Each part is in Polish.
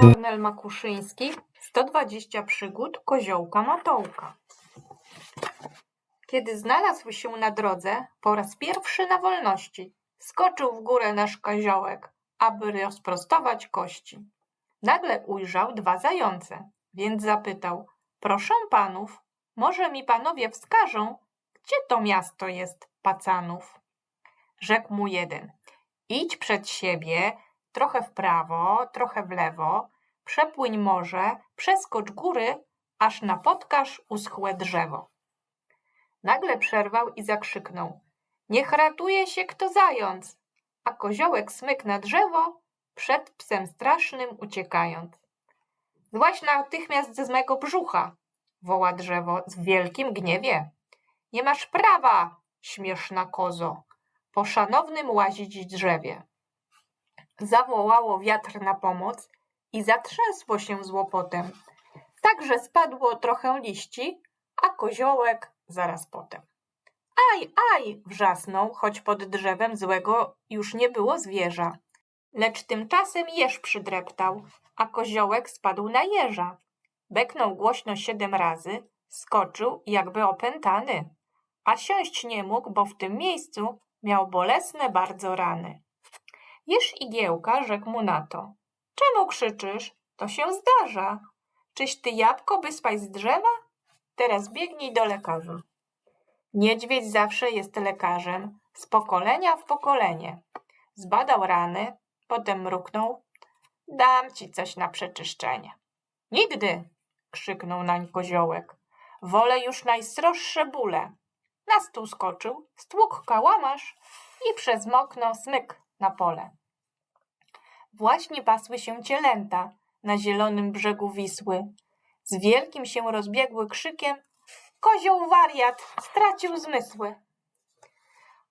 Kornel Makuszyński 120 przygód koziołka Matołka Kiedy znalazł się na drodze po raz pierwszy na wolności, skoczył w górę nasz koziołek, aby rozprostować kości. Nagle ujrzał dwa zające, więc zapytał: Proszę panów, może mi panowie wskażą, gdzie to miasto jest pacanów? Rzekł mu jeden: Idź przed siebie, trochę w prawo, trochę w lewo, przepłyń morze, przeskocz góry, aż napotkasz uschłe drzewo. Nagle przerwał i zakrzyknął: Niech ratuje się kto zając! A koziołek smyk na drzewo, przed psem strasznym uciekając. Złaź natychmiast z mego brzucha, woła drzewo w wielkim gniewie. Nie masz prawa, śmieszna kozo, po szanownym łazić drzewie. Zawołało wiatr na pomoc i zatrzęsło się z łopotem. Tak, że spadło trochę liści, a koziołek zaraz potem. Aj, aj! wrzasnął, choć pod drzewem złego już nie było zwierza. Lecz tymczasem jeż przydreptał, a koziołek spadł na jeża. Beknął głośno siedem razy, skoczył jakby opętany, a siąść nie mógł, bo w tym miejscu miał bolesne bardzo rany. Jeż igiełka rzekł mu na to. Czemu krzyczysz? To się zdarza. Czyś ty jabłko wyspaj z drzewa? Teraz biegnij do lekarza. Niedźwiedź zawsze jest lekarzem, z pokolenia w pokolenie. Zbadał rany, potem mruknął. Dam ci coś na przeczyszczenie. Nigdy! krzyknął nań koziołek. Wolę już najsroższe bóle. Na stół skoczył, stłukł kałamarz i przez mokno smyk na pole. Właśnie pasły się cielęta na zielonym brzegu Wisły. Z wielkim się rozbiegły krzykiem Kozioł wariat, stracił zmysły.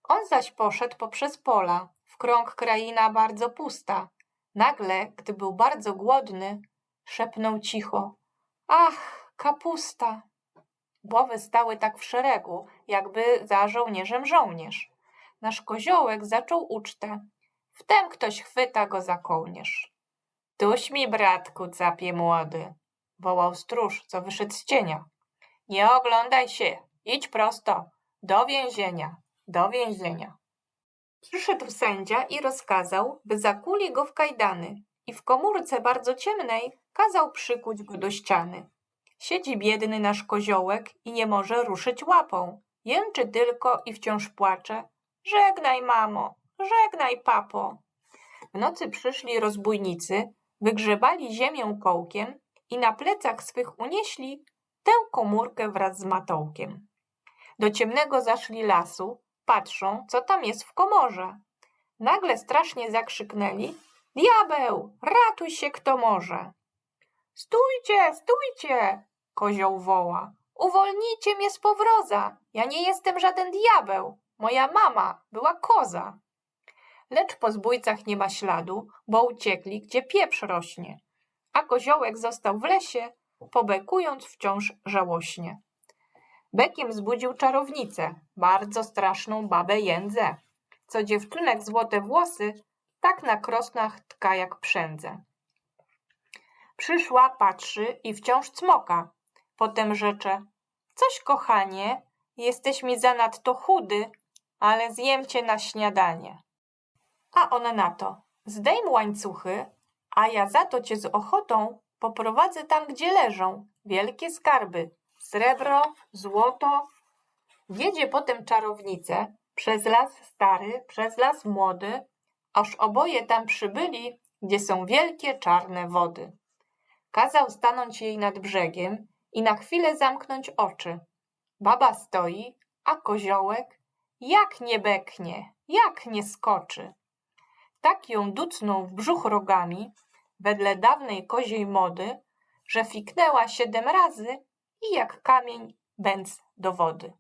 On zaś poszedł poprzez pola, w krąg kraina bardzo pusta. Nagle, gdy był bardzo głodny, szepnął cicho. Ach, kapusta! Głowy stały tak w szeregu, jakby za żołnierzem żołnierz. Nasz koziołek zaczął ucztę. Wtem ktoś chwyta go za kołnierz. Tuś mi, bratku, capie młody, wołał stróż, co wyszedł z cienia. Nie oglądaj się, idź prosto, do więzienia, do więzienia. Przyszedł sędzia i rozkazał, by zakuli go w kajdany i w komórce bardzo ciemnej kazał przykuć go do ściany. Siedzi biedny nasz koziołek i nie może ruszyć łapą. Jęczy tylko i wciąż płacze. Żegnaj, mamo, żegnaj, papo. W nocy przyszli rozbójnicy, wygrzebali ziemię kołkiem i na plecach swych unieśli tę komórkę wraz z matołkiem. Do ciemnego zaszli lasu, patrzą, co tam jest w komorze. Nagle strasznie zakrzyknęli: Diabeł, ratuj się kto może! Stójcie, stójcie! Kozioł woła. Uwolnijcie mnie z powroza! Ja nie jestem żaden diabeł. Moja mama była koza. Lecz po zbójcach nie ma śladu, bo uciekli, gdzie pieprz rośnie. A koziołek został w lesie, pobekując wciąż żałośnie. Bekiem zbudził czarownicę, bardzo straszną babę jędzę, co dziewczynek złote włosy tak na krosnach tka jak przędze. Przyszła, patrzy i wciąż cmoka. Potem rzecze, coś kochanie, jesteś mi zanadto chudy, ale zjem cię na śniadanie. A ona na to, zdejm łańcuchy, a ja za to cię z ochotą poprowadzę tam, gdzie leżą wielkie skarby, srebro, złoto. Wiedzie potem czarownicę przez las stary, przez las młody, aż oboje tam przybyli, gdzie są wielkie czarne wody. Kazał stanąć jej nad brzegiem i na chwilę zamknąć oczy. Baba stoi, a koziołek jak nie beknie, jak nie skoczy. Tak ją ducnął w brzuch rogami, wedle dawnej koziej mody, że fiknęła siedem razy i jak kamień bęc do wody.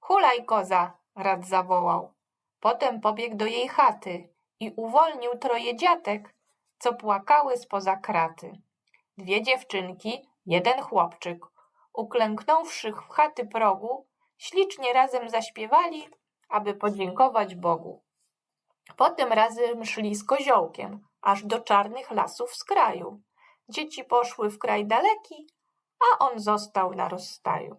Hulaj koza, rad zawołał. Potem pobiegł do jej chaty i uwolnił troje dziatek, co płakały spoza kraty. Dwie dziewczynki Jeden chłopczyk, uklęknąwszy w chaty progu, ślicznie razem zaśpiewali, aby podziękować Bogu. Potem razem szli z koziołkiem, aż do czarnych lasów z kraju. Dzieci poszły w kraj daleki, a on został na rozstaju.